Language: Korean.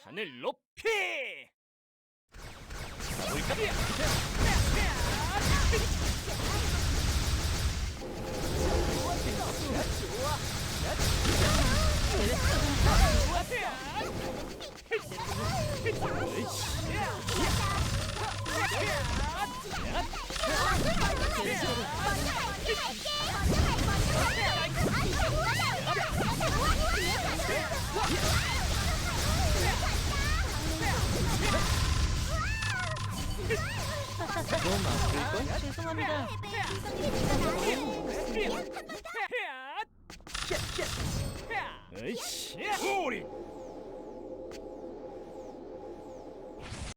하늘 높이 가볼까? 너무 아플걸? 죄송합니다. 으이씨! 우리